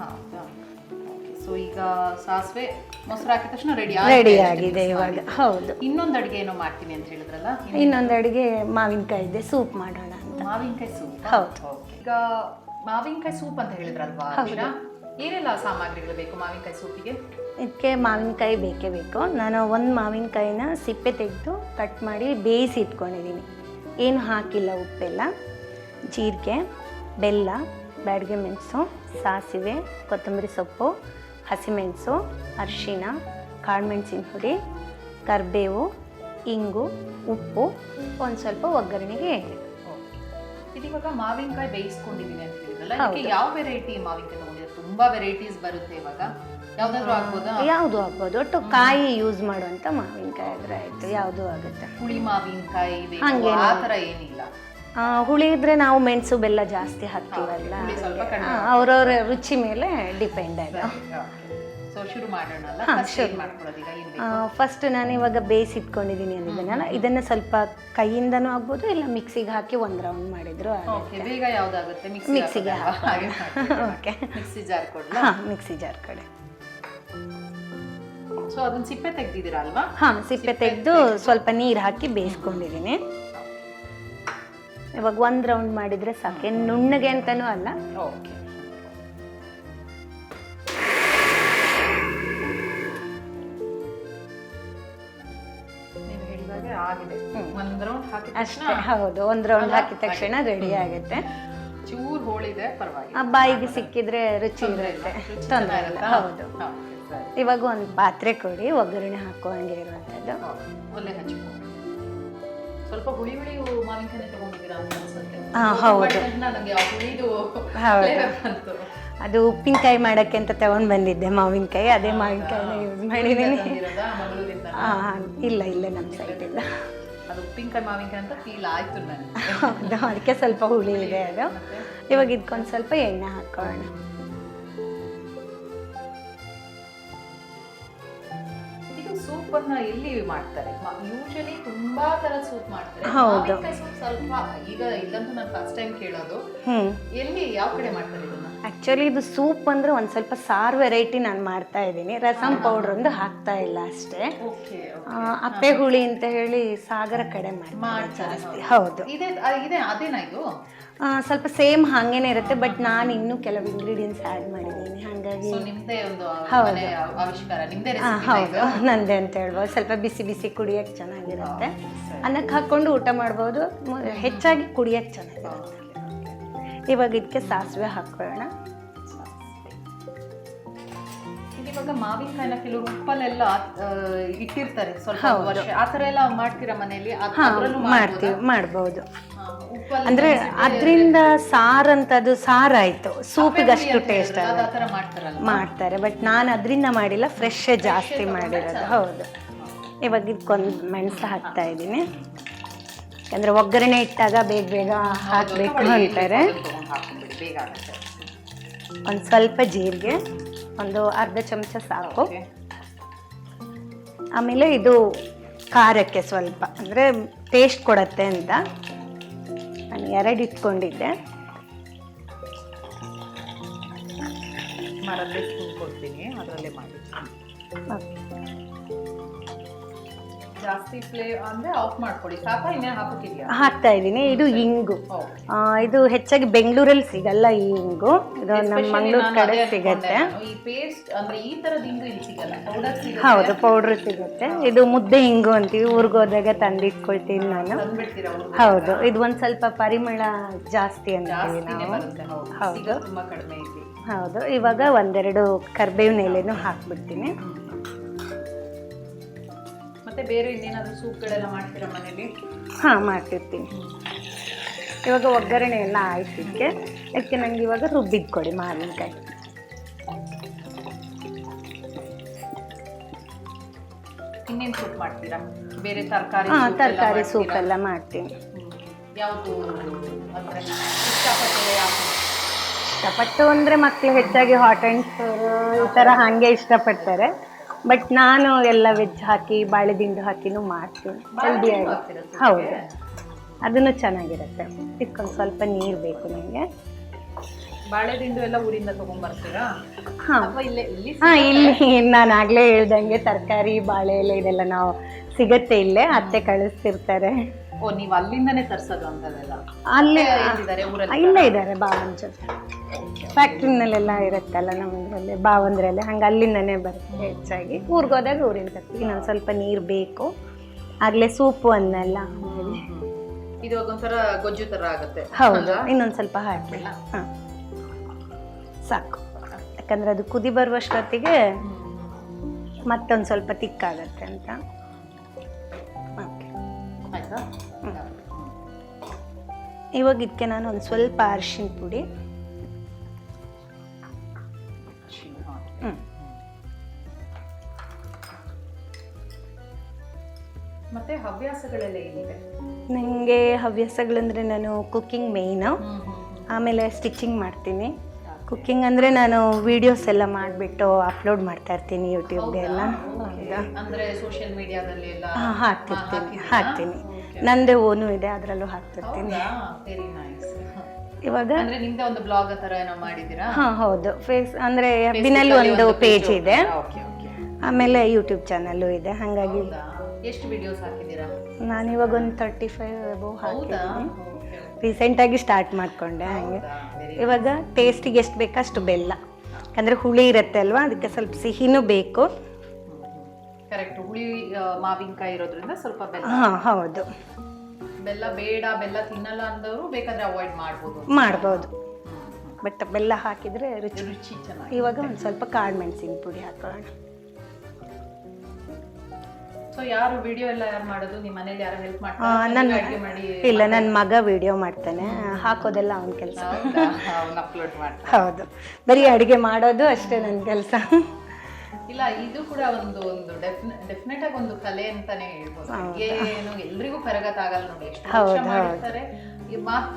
ಸೊ ಈಗ ಸಾಸಿವೆ ಮೊಸರು ಹಾಕಿದ ತಕ್ಷಣ ರೆಡಿ ರೆಡಿ ಆಗಿದೆ ಇವಾಗ. ಹೌದು. ಇನ್ನೊಂದು ಅಡಿಗೆ ಏನೋ ಮಾಡ್ತೀನಿ ಅಂತ ಹೇಳಿದ್ರಲ್ಲ ಇನ್ನು ಇನ್ನೊಂದು ಅಡಿಗೆ ಮಾವಿನಕಾಯಿ ಇದೆ ಸೂಪ್ ಮಾಡೋಣ ಅಂತ. ಮಾವಿನಕಾಯಿ ಸೂಪ್ ಹೌದು. ಈಗ ಮಾವಿನಕಾಯಿ ಸೂಪ್ ಅಂತ ಹೇಳಿದ್ರಲ್ವಾ? ಏನೆಲ್ಲ ಸಾಮಗ್ರಿಗಳು ಬೇಕು ಮಾವಿನಕಾಯಿ ಸೂಪಿಗೆ ಇದಕ್ಕೆ ಮಾವಿನಕಾಯಿ ಬೇಕೇ ಬೇಕು. ನಾನು ಒಂದು ಮಾವಿನಕಾಯಿನ ಸಿಪ್ಪೆ ತೆಗೆದು ಕಟ್ ಮಾಡಿ ಬೇಯಿಸಿ ಇಟ್ಕೊಂಡಿದ್ದೀನಿ. ಏನು ಹಾಕಿಲ್ಲ ಉಪ್ಪೆಲ್ಲ. ಜೀರಿಗೆ ಬೆಲ್ಲ ಬ್ಯಾಡಗೆ ಮೆಣಸು ಸಾಸಿವೆ ಕೊತ್ತಂಬರಿ ಸೊಪ್ಪು ಹಸಿಮೆಣಸು ಅರಿಶಿಣ ಕಾಳುಮೆಣಸಿನ ಪುಡಿ ಕರಿಬೇವು ಇಂಗು ಉಪ್ಪು ಒಂದು ಸ್ವಲ್ಪ ಒಗ್ಗರಣೆಗೆ ಎಣ್ಣೆ. ಇದೀವಾಗ ಮಾವಿನಕಾಯಿ ಬೇಯಿಸ್ಕೊಂಡಿದ್ದೀನಿ ಅಂತ ಹೇಳಿದ್ರಲ್ಲ ಯಾವ ವೆರೈಟಿ ಮಾವಿನಕಾಯಿ ತುಂಬಾ ವೆರೈಟೀಸ್ ಬರುತ್ತೆ ಇವಾಗ. ಯಾವ್ದಾದ್ರು ಯಾವುದು ಆಗ್ಬೋದು. ಒಟ್ಟು ಕಾಯಿ ಯೂಸ್ ಮಾಡುವಂತ ಮಾವಿನಕಾಯಿ ಆದ್ರೆ ಆಯ್ತು ಯಾವುದು ಆಗುತ್ತೆ? ಹುಳಿ ಮಾವಿನಕಾಯಿ ಬೇಕು. ಆ ಏನಿಲ್ಲ. ಆ, ಹುಳಿ ಇದ್ರೆ ನಾವು ಮೆಣಸು ಬೆಲ್ಲ ಜಾಸ್ತಿ ಹಾಕ್ತೀವಲ್ಲ? ಅವ್ರವ್ರ ರುಚಿ ಮೇಲೆ ಡಿಪೆಂಡ್ ಸೊ ಶುರು ಮಾಡೋಣ? ಫಸ್ಟ್ ನಾನು ಇವಾಗ ಬೇಯಿಸಿಟ್ಕೊಂಡಿದ್ದೀನಿ ಅಂದಿದ್ದೀನಲ್ಲ ಇದನ್ನು ಸ್ವಲ್ಪ ಕೈಯಿಂದನೂ ಆಗ್ಬೋದು ಇಲ್ಲ ಮಿಕ್ಸಿಗೆ ಹಾಕಿ ಒಂದು ರೌಂಡ್ ಮಾಡಿದ್ರು ಬೇಗ ಯಾವ್ದಾಗುತ್ತೆ? ಮಿಕ್ಸಿ ಮಿಕ್ಸಿಗೆ ಓಕೆ ಮಿಕ್ಸಿ ಜಾರ್ ಕೊಡ್ಲಾ? ಹಾಂ ಮಿಕ್ಸಿ ಜಾರ್ ಕಡೆ. ಸೊ ಅದನ್ನ ಸಿಪ್ಪೆ ತೆಗ್ದಿದ್ದೀರಾ ಅಲ್ವಾ? ಹಾಂ ಸಿಪ್ಪೆ ತೆಗೆದು ಸ್ವಲ್ಪ ನೀರು ಹಾಕಿ ಬೇಯಿಸ್ಕೊಂಡಿದ್ದೀನಿ ಇವಾಗ ಒಂದು ರೌಂಡ್ ಮಾಡಿದರೆ ಸಾಕೆ. ನುಣ್ಣಗೆ ಅಂತಾನೂ ಅಲ್ಲ. ಓಕೆ ಆಗಿದೆ. ಒಂದ್ ರೌಂಡ್ ಹಾಕಿ ಅಷ್ಟೇ ಹೌದು ಒಂದು ರೌಂಡ್ ಹಾಕಿದ ತಕ್ಷಣ ರೆಡಿ ಆಗುತ್ತೆ. ಚೂರ್ ಹೋಳಿದೆ ಪರವಾಗಿಲ್ಲ. ಬಾಯಿಗೆ ಸಿಕ್ಕಿದ್ರೆ ರುಚಿ ಇರುತ್ತೆ. ತೊಂದರೆ ಇಲ್ಲ. ಹೌದು ಇವಾಗ ಒಂದು ಪಾತ್ರೆ ಕೊಡಿ ಒಗ್ಗರಣೆ ಹಾಕುವಂಗೆ ಇರುವಂಥದ್ದು. ಒಳ್ಳೆ ಹಚ್ಕೊ ಸ್ವಲ್ಪ ಹುಳಿ ಹುಳಿ ಮಾವಿನಕಾಯಿ ತಗೊಂಡಿದ್ದೀರಾ ಅಂತ ಅನ್ಸುತ್ತೆ. ಹಾ, ಹೌದು. ನನಗೆ ಹುಳಿದು ಹೌದು. ಅದು ಉಪ್ಪಿನಕಾಯಿ ಮಾಡೋಕ್ಕೆ ಅಂತ ತಗೊಂಡು ಬಂದಿದ್ದೆ ಮಾವಿನಕಾಯಿ. ಅದೇ ಮಾವಿನಕಾಯಿನ ಯೂಸ್ ಮಾಡಿದ್ದೀನಿ ಹಾಂ ಇಲ್ಲ ಇಲ್ಲ ನಮ್ಮ ಸೈಡ್ ಇಲ್ಲ. ಅದು ಉಪ್ಪಿನಕಾಯಿ ಮಾವಿನಕಾಯಿ ಅಂತ ಫೀಲ್ ಆಯಿತು ಹೌದು ಅದಕ್ಕೆ ಸ್ವಲ್ಪ ಹುಳಿ ಇದೆ ಅದು. ಇವಾಗ ಇದಕ್ಕೊಂದು ಸ್ವಲ್ಪ ಎಣ್ಣೆ ಹಾಕೋಣ. ಇದು ಸೂಪ್ ಅನ್ನ ಎಲ್ಲಿ ಮಾಡ್ತಾರೆ? ಯೂಶಲಿ ತುಂಬಾ ತರ ಸೂಪ್ ಮಾಡ್ತಾರೆ. ಹೌದು. ಸ್ವಲ್ಪ ಈಗ ಇಲ್ಲಂತೂ ನಾನು ಫಸ್ಟ್ ಟೈಮ್ ಕೇಳೋದು. ಎಲ್ಲಿ ಯಾವ ಕಡೆ ಮಾಡ್ತಾರೆ ಆ್ಯಕ್ಚುಲಿ ಇದು ಸೂಪ್ ಅಂದರೆ ಒಂದು ಸ್ವಲ್ಪ ಸಾರು ವೆರೈಟಿ ನಾನು ಮಾಡ್ತಾ ಇದ್ದೀನಿ. ರಸಮ್ ಪೌಡ್ರ್ ಒಂದು ಹಾಕ್ತಾ ಇಲ್ಲ ಅಷ್ಟೇ. ಅಪ್ಪೆ ಹುಳಿ ಅಂತ ಹೇಳಿ ಸಾಗರ ಕಡೆ ಮಾಡ್ತಾರೆ ಜಾಸ್ತಿ. ಹೌದು. ಸ್ವಲ್ಪ ಸೇಮ್ ಹಾಗೇನೆ ಇರುತ್ತೆ ಬಟ್ ನಾನು ಇನ್ನೂ ಕೆಲವು ಇಂಗ್ರೀಡಿಯೆಂಟ್ಸ್ ಆ್ಯಡ್ ಮಾಡಿದ್ದೀನಿ. ಹಾಗಾಗಿ ಹೌದು. ನಂದೆ ಅಂತ ಹೇಳ್ಬೋದು. ಸ್ವಲ್ಪ ಬಿಸಿ ಬಿಸಿ ಕುಡಿಯೋಕ್ಕೆ ಚೆನ್ನಾಗಿರುತ್ತೆ. ಅನ್ನಕ್ಕೆ ಹಾಕ್ಕೊಂಡು ಊಟ ಮಾಡ್ಬೋದು. ಹೆಚ್ಚಾಗಿ ಕುಡಿಯೋಕ್ಕೆ ಚೆನ್ನಾಗಿರುತ್ತೆ. ಇವಾಗ ಇದಕ್ಕೆ ಸಾಸಿವೆ ಹಾಕೊಳ್ಳೋಣ ಇವಾಗ ಮಾವಿನಕಾಯಿನ ಕೆಲವರು ಉಪ್ಪಲ್ಲೆಲ್ಲ ಇಟ್ಟಿರ್ತಾರೆ ಸ್ವಲ್ಪ ವರ್ಷ. ಆ ತರ ಎಲ್ಲ ಮಾಡ್ತೀರಾ ಮನೆಯಲ್ಲಿ? ಮಾಡ್ತೀವಿ ಮಾಡ್ಬೋದು. ಅಂದ್ರೆ ಅದರಿಂದ ಅಂದರೆ ಅದರಿಂದ ಸಾರ್ ಆಯ್ತು. ಸೂಪಿಗೆ ಅಷ್ಟು ಟೇಸ್ಟ್ ಮಾಡ್ತಾರೆ ಬಟ್ ನಾನು ಅದರಿಂದ ಮಾಡಿಲ್ಲ ಫ್ರೆಶ್ ಜಾಸ್ತಿ ಮಾಡಿರೋದು. ಹೌದು. ಇವಾಗ ಇದಕ್ಕೊಂದು ಮೆಣಸು ಹಾಕ್ತಾ ಇದ್ದೀನಿ. ಯಾಕಂದರೆ ಒಗ್ಗರಣೆ ಇಟ್ಟಾಗ ಬೇಗ ಬೇಗ ಹಾಕಬೇಕು ಅಂತಾರೆ. ಒಂದು ಸ್ವಲ್ಪ ಜೀರಿಗೆ ಒಂದು ಅರ್ಧ ಚಮಚ ಸಾಕು. ಆಮೇಲೆ ಇದು ಖಾರಕ್ಕೆ ಸ್ವಲ್ಪ ಅಂದರೆ ಟೇಸ್ಟ್ ಕೊಡತ್ತೆ ಅಂತ ನಾನು ಎರಡು ಇಟ್ಕೊಂಡಿದ್ದೆ. ಸ್ಪೂನ್ ಕೊಡ್ತೀನಿ ಅದರಲ್ಲೇ ಮಾಡಿ. ಜಾಸ್ತಿ ಫ್ಲೇ ಅಂದ್ರೆ ಆಫ್ ಮಾಡ್ಕೊಳ್ಳಿ ಸಾಕಾ ಇನ್ನೇ ಹಾಕೋಕ್ಕಿದೆಯಾ ಹಾಕ್ತಾ ಇದ್ದೀನಿ. ಇದು ಇಂಗು. ಇದು ಹೆಚ್ಚಾಗಿ ಬೆಂಗಳೂರಲ್ಲಿ ಸಿಗಲ್ಲ ಈ ಇಂಗು. ಇದು ನಮ್ಮ ಮಂಗಳೂರು ಕಡೆ ಸಿಗತ್ತೆ. ಈ ಪೇಸ್ಟ್ ಅಂದ್ರೆ ಈ ಇಲ್ಲಿ ಸಿಗಲ್ಲ. ಪೌಡರ್ ಸಿಗುತ್ತೆ. ಹೌದು ಪೌಡ್ರ್ ಸಿಗುತ್ತೆ. ಇದು ಮುದ್ದೆ ಇಂಗು ಅಂತೀವಿ. ಊರಿಗೆ ಹೋದಾಗ ತಂದಿಟ್ಕೊಳ್ತೀನಿ ನಾನು. ಹೌದು ಇದು ಒಂದು ಸ್ವಲ್ಪ ಪರಿಮಳ ಜಾಸ್ತಿ ಅಂತೀವಿ ನಾವು. ಹೌದು. ಹೌದು. ಇವಾಗ ಒಂದೆರಡು ಕರ್ಬೇವಿನ ಎಲೆನೂ ಹಾಕ್ಬಿಡ್ತೀನಿ. ಮತ್ತೆ ಬೇರೆ ಸೂಪ್ ಸೂಪ್ಗಳೆಲ್ಲ ಮಾಡ್ತೀರಾ ಮನೇಲಿ? ಹಾಂ ಮಾಡ್ತಿರ್ತೀನಿ. ಇವಾಗ ಒಗ್ಗರಣೆ ಎಲ್ಲ ಆಯ್ತು ಇದಕ್ಕೆ. ಅದಕ್ಕೆ ನಂಗೆ ಇವಾಗ ರುಬ್ಬಿದ್ದು ಕೊಡಿ ಮಾವಿನಕಾಯಿ. ಇನ್ನೇನು ಸೂಪ್ ಮಾಡ್ತೀರಾ? ಬೇರೆ ತರಕಾರಿ ಹಾಂ ತರಕಾರಿ ಸೂಪ್ ಎಲ್ಲ ಮಾಡ್ತೀನಿ. ಯಾವುದು ಅಂದ್ರೆ ಯಾವುದು? ಇಷ್ಟಪಟ್ಟು ಅಂದರೆ ಮಕ್ಕಳು ಹೆಚ್ಚಾಗಿ ಹಾಟ್ ಆ್ಯಂಡ್ ಈ ಥರ ಹಾಗೆ ಇಷ್ಟಪಡ್ತಾರೆ. ಬಟ್ ನಾನು ಎಲ್ಲ ವೆಜ್ ಹಾಕಿ ಬಾಳೆದಿಂಡು ಹಾಕಿನೂ ಮಾಡ್ತೀನಿ. ಹೆಲ್ದಿಯಾಗಿ ಹೌದು. ಅದನ್ನು ಚೆನ್ನಾಗಿರುತ್ತೆ. ಇದಕ್ಕೊಂದು ಸ್ವಲ್ಪ ನೀರು ಬೇಕು ನನಗೆ ಬಾಳೆದಿಂಡು ಎಲ್ಲ ಊರಿಂದ ತಗೊಂಡ್ಬರ್ತೀರಾ ಹಾಂ. ಇಲ್ಲೇ ಇಲ್ಲಿ ಹಾಂ ಇಲ್ಲಿ ನಾನು ಆಗಲೇ ಹೇಳ್ದಂಗೆ ತರಕಾರಿ ಬಾಳೆ ಎಲೆ ಇದೆಲ್ಲ ನಾವು ಸಿಗತ್ತೆ ಇಲ್ಲೇ. ಅತ್ತೆ ಕಳಿಸ್ತಿರ್ತಾರೆ. ಓ ನೀವು ಅಲ್ಲಿಂದನೇ ತರ್ಸೋದು ಅಂತದೆಲ್ಲ? ಅಲ್ಲೇ ಇದ್ದಾರೆ ಊರಲ್ಲಿ ಇಲ್ಲೇ ಇದ್ದಾರೆ ಬಾವನ್ ಜೊತೆ. ಫ್ಯಾಕ್ಟ್ರಿನಲ್ಲೆಲ್ಲ ಇರುತ್ತಲ್ಲ ನಮ್ಮದ್ರಲ್ಲಿ ಬಾವಂದ್ರಲ್ಲಿ ಹಂಗೆ ಅಲ್ಲಿಂದನೇ ಬರುತ್ತೆ ಹೆಚ್ಚಾಗಿ. ಊರಿಗೆ ಹೋದಾಗ ಊರಿಂದ ತರ್ತೀವಿ. ಇನ್ನೊಂದು ಸ್ವಲ್ಪ ನೀರು ಬೇಕು. ಆಗಲೇ ಸೂಪು ಅನ್ನೆಲ್ಲ. ಇದು ಒಂಥರ ಗೊಜ್ಜು ಥರ ಆಗುತ್ತೆ. ಹೌದು ಇನ್ನೊಂದು ಸ್ವಲ್ಪ ಹಾಕಿಲ್ಲ ಹಾಂ. ಸಾಕು. ಯಾಕಂದ್ರೆ ಅದು ಕುದಿ ಬರುವಷ್ಟೊತ್ತಿಗೆ ಮತ್ತೊಂದು ಸ್ವಲ್ಪ ತಿಕ್ಕಾಗತ್ತೆ ಅಂತ. ಇವಾಗ ಇದಕ್ಕೆ ನಾನು ಒಂದು ಸ್ವಲ್ಪ ಅರಿಶಿನ ಪುಡಿ. ಮತ್ತೆ ಮತ್ತೆ ಹವ್ಯಾಸಗಳೆಲ್ಲ ಏನಿದೆ? ನನಗೆ ಹವ್ಯಾಸಗಳಂದರೆ ನಾನು ಕುಕ್ಕಿಂಗ್ ಮೇಯ್ನು ಆಮೇಲೆ ಸ್ಟಿಚಿಂಗ್ ಮಾಡ್ತೀನಿ. ಕುಕ್ಕಿಂಗ್ ಅಂದರೆ ನಾನು ವೀಡಿಯೋಸ್ ಎಲ್ಲ ಮಾಡಿಬಿಟ್ಟು ಅಪ್ಲೋಡ್ ಮಾಡ್ತಾ ಇರ್ತೀನಿ ಯೂಟ್ಯೂಬ್ಗೆ ಎಲ್ಲ. ಹಾಂ ಹಾಕ್ತಿರ್ತೀನಿ ಹಾಕ್ತೀನಿ. ನಂದೇ ಓನು ಇದೆ ಅದರಲ್ಲೂ ಹಾಕ್ತಿರ್ತೀನಿ. ಇವಾಗ? ಅಂದ್ರೆ ನಿಮ್ದೇ ಒಂದು ಬ್ಲಾಗ್ ತರ ಏನೋ ಮಾಡಿದೀರಾ ಹಾಂ ಹೌದು. ಫೇಸ್ ಅಂದರೆ ಬಿನಲ್ಲಿ ಒಂದು ಪೇಜ್ ಇದೆ. ಆಮೇಲೆ ಯೂಟ್ಯೂಬ್ ಚಾನಲ್ಲು ಇದೆ. ಹಾಗಾಗಿ ಎಷ್ಟು ವಿಡಿಯೋಸ್ ಹಾಕಿದ್ದೀರಾ? ನಾನು ಇವಾಗ ಒಂದು ತರ್ಟಿ ಫೈವ್ ಹೌದಾ? ಹಾಕಿದ್ದೀನಿ ರೀಸೆಂಟಾಗಿ ಸ್ಟಾರ್ಟ್ ಮಾಡಿಕೊಂಡೆ ಹಾಗೆ. ಇವಾಗ ಟೇಸ್ಟಿಗೆ ಎಷ್ಟು ಬೇಕೋ ಅಷ್ಟು ಬೆಲ್ಲ. ಯಾಕಂದರೆ ಹುಳಿ ಇರುತ್ತೆ ಅಲ್ವಾ? ಅದಕ್ಕೆ ಸ್ವಲ್ಪ ಸಿಹಿನೂ ಬೇಕು. ಕರೆಕ್ಟ್ ಹುಳಿ ಮಾವಿನಕಾಯಿ ಇರೋದ್ರಿಂದ ಸ್ವಲ್ಪ ಬೆಲ್ಲ. ಹಾಂ ಹೌದು. ಬೆಲ್ಲ ಬೇಡ ಬೆಲ್ಲ ತಿನ್ನಲ್ಲ ಅಂದವರು ಬೇಕಾದ್ರೆ ಅವಾಯ್ಡ್ ಮಾಡ್ಬೋದು. ಮಾಡ್ಬೋದು. ಬಟ್ ಬೆಲ್ಲ ಹಾಕಿದರೆ ರುಚಿ. ರುಚಿ ಚೆನ್ನಾಗಿ ಇವಾಗ ಒಂದು ಸ್ವಲ್ಪ ಕಾಳು ಮೆಣಸಿನ ಪುಡಿ ಹಾಕೊಳ್ಳೋಣ. ಸೊ ಯಾರು ವಿಡಿಯೋ ಎಲ್ಲ ಯಾರು ಮಾಡೋದು? ನಿಮ್ಮ ಮನೇಲಿ ಯಾರು ಹೆಲ್ಪ್ ಮಾಡ್ತಾರೆ? ನನ್ನ ಅಡುಗೆ ಮಾಡಿ ಇಲ್ಲ ನನ್ನ ಮಗ ವಿಡಿಯೋ ಮಾಡ್ತಾನೆ. ಹಾಕೋದೆಲ್ಲ ಅವನ ಕೆಲಸ. ಅವ್ನ ಅಪ್ಲೋಡ್ ಮಾಡ್ತಾರೆ ಹೌದು. ಬರೀ ಅಡುಗೆ ಮಾಡೋದು ಅಷ್ಟೇ ನನ್ನ ಕೆಲಸ. ಇಲ್ಲ ಇದು ಕೂಡ ಒಂದು ಒಂದು ಡೆಫಿನೆಟ್ ಆಗಿ ಒಂದು ಕಲೆ ಅಂತಾನೆ ಹೇಳ್ಬೋದು. ಅಡ್ಗೆ ಏನು ಎಲ್ರಿಗೂ ಕರಗತ್ ಆಗಲ್ಲ ನೋಡಿ. ಎಷ್ಟು ವರ್ಷ ಮಾಡಿರ್ತಾರೆ ಈ ಮಾತ್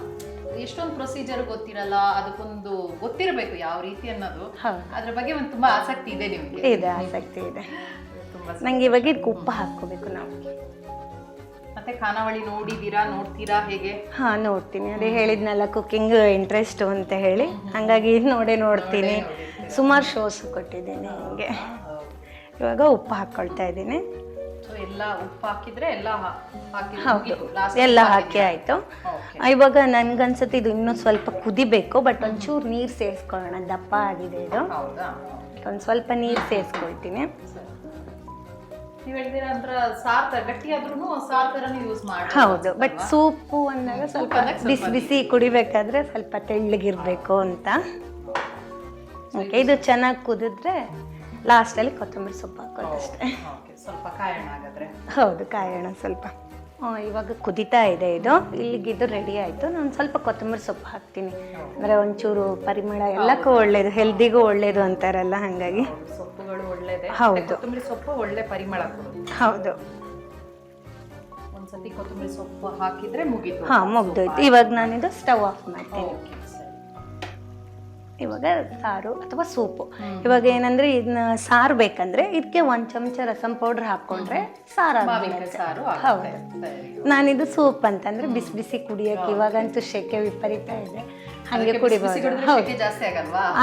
ಎಷ್ಟೊಂದು ಪ್ರೊಸೀಜರ್ ಗೊತ್ತಿರಲ್ಲ ಅದಕ್ಕೊಂದು ಗೊತ್ತಿರಬೇಕು ಯಾವ ರೀತಿ ಅನ್ನೋದು. ಅದ್ರ ಬಗ್ಗೆ ಒಂದು ತುಂಬಾ ಆಸಕ್ತಿ ಇದೆ ನಿಮ್ಗೆ. ಇದೆ ಆಸಕ್ತಿ ಇದೆ. ನಂಗೆ ಇವಾಗ ಇದಕ್ಕೆ ಉಪ್ಪು ಹಾಕ್ಕೋಬೇಕು ನಾವು. ಮತ್ತೆ ಖಾನಾವಳಿ ನೋಡಿದೀರಾ ನೋಡ್ತೀರಾ ಹೇಗೆ? ಹಾ ನೋಡ್ತೀನಿ. ಅದೇ ಹೇಳಿದ್ನಲ್ಲ ಕುಕ್ಕಿಂಗ್ ಇಂಟ್ರೆಸ್ಟ್ ಅಂತ ಹೇಳಿ. ಹಂಗಾಗಿ ನೋಡೇ ನೋಡ್ತೀನಿ. ಸುಮಾರು ಶೋಸ್ ಕೊಟ್ಟಿದ್ದೀನಿ ಹಿಂಗೆ. ಇವಾಗ ಉಪ್ಪು ಹಾಕ್ಕೊಳ್ತಾ ಇದ್ದೀನಿ. ಎಲ್ಲ ಉಪ್ಪು ಹಾಕಿದ್ರೆ ಎಲ್ಲ ಹೌದು. ಎಲ್ಲ ಹಾಕಿ ಆಯಿತು. ಇವಾಗ ನನ್ಗನ್ಸುತ್ತೆ ಇದು ಇನ್ನೂ ಸ್ವಲ್ಪ ಕುದಿಬೇಕು ಬಟ್ ಒಂಚೂರು ನೀರು ಸೇರಿಸ್ಕೊಳ್ಳೋಣ. ದಪ್ಪ ಆಗಿದೆ ಇದು. ಒಂದು ಸ್ವಲ್ಪ ನೀರು ಸೇರಿಸ್ಕೊಳ್ತೀನಿ. ನೀವ್ ಹೇಳ್ತೀರಾ ಅಂದ್ರ ಸಾರ್ ತರ ಗಟ್ಟಿ ಆದ್ರೂ ಸಾರ್ ತರನು ಯೂಸ್ ಮಾಡಿ ಹೌದು ಬಟ್ ಸೂಪು ಅಂದಾಗ ಸ್ವಲ್ಪ ಬಿಸಿ ಬಿಸಿ ಕುಡಿಬೇಕಾದ್ರೆ ಸ್ವಲ್ಪ ತೆಳ್ಳಗಿರ್ಬೇಕು ಅಂತ. ಓಕೆ ಇದು ಚೆನ್ನಾಗಿ ಕುದಿದ್ರೆ ಲಾಸ್ಟಲ್ಲಿ ಕೊತ್ತಂಬರಿ ಸೊಪ್ಪು ಹಾಕೋದು ಅಷ್ಟೇ. ಸ್ವಲ್ಪ ಕಾಯೋಣ ಹಾಗಾದ್ರೆ. ಹೌದು ಕಾಯೋಣ ಸ್ವಲ್ಪ. ಇವಾಗ ಕುದಿತಾ ಇದೆ ಇದು. ಇಲ್ಲಿಗೆ ಇದು ರೆಡಿ ಆಯಿತು. ನಾನು ಸ್ವಲ್ಪ ಕೊತ್ತಂಬರಿ ಸೊಪ್ಪು ಹಾಕ್ತೀನಿ. ಅಂದರೆ ಒಂಚೂರು ಪರಿಮಳ ಎಲ್ಲಕ್ಕೂ ಒಳ್ಳೇದು ಹೆಲ್ದಿಗೂ ಒಳ್ಳೇದು ಅಂತಾರಲ್ಲ ಹಾಗಾಗಿ. ಸೊಪ್ಪುಗಳು ಒಳ್ಳೇದೆ. ಹೌದು. ಕೊತ್ತಂಬರಿ ಸೊಪ್ಪು ಒಳ್ಳೆ ಪರಿಮಳ ಹೌದು. ಒಂದ್ಸತಿ ಕೊತ್ತಂಬರಿ ಸೊಪ್ಪು ಹಾಕಿದ್ರೆ ಮುಗೀತು. ಹಾಂ ಮುಗ್ದೋಯ್ತು. ಇವಾಗ ನಾನಿದು ಸ್ಟವ್ ಆಫ್ ಮಾಡ್ತೀನಿ. ಇವಾಗ ಸಾರು ಅಥವಾ ಸೂಪು. ಇವಾಗ ಏನಂದ್ರೆ ಇದನ್ನ ಸಾರು ಬೇಕಂದ್ರೆ ಇದಕ್ಕೆ ಒಂದು ಚಮಚ ರಸಂ ಪೌಡ್ರ್ ಹಾಕೊಂಡ್ರೆ ಸಾರು ಹೌದು. ನಾನಿದು ಸೂಪ್ ಅಂತಂದ್ರೆ ಬಿಸಿ ಬಿಸಿ ಕುಡಿಯೋಕೆ ಇವಾಗಂತೂ ಶೆಕೆ ವಿಪರೀತ ಇದೆ. ಹಾಗೆ ಕುಡಿಬಹುದು ಹೌದು.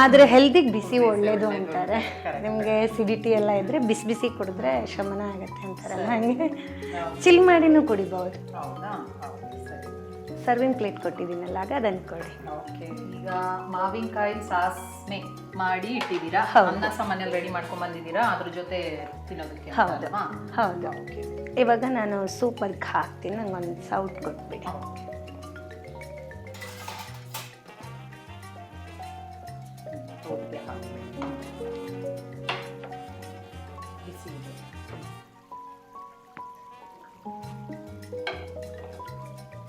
ಆದ್ರೆ ಹೆಲ್ದಿಗೆ ಬಿಸಿ ಒಳ್ಳೇದು ಅಂತಾರೆ. ನಿಮಗೆ ಸಿಡಿಟಿ ಎಲ್ಲ ಇದ್ರೆ ಬಿಸಿ ಬಿಸಿ ಕುಡಿದ್ರೆ ಶಮನ ಆಗುತ್ತೆ ಅಂತಾರಲ್ಲ ಹಾಗೆ ಚಿಲ್ ಮಾಡಿನೂ ಕುಡಿಬಹುದು ಸರ್ವಿಂಗ್ ಪ್ಲೇಟ್ ಕೊಟ್ಟಿದ್ದೀನಲ್ಲ ಆಗ ಅದನ್ನು ಕೊಡಿ. ಓಕೆ ಈಗ ಮಾವಿನಕಾಯಿ ಸಾಸ್ನೆ ಮಾಡಿ ಇಟ್ಟಿದ್ದೀರಾ? ಅನ್ನ ಸಹ ರೆಡಿ ಮಾಡ್ಕೊಂಡು ಬಂದಿದ್ದೀರಾ? ಅದ್ರ ಜೊತೆ ತಿನ್ನೋದಕ್ಕೆ ಹೌದು? ಹೌದು. ಇವಾಗ ನಾನು ಸೂಪರ್ಗೆ ಹಾಕ್ತೀನಿ ನಂಗೆ ಒಂದು ಸೌಟ್ ಕೊಟ್ಬಿಡಿ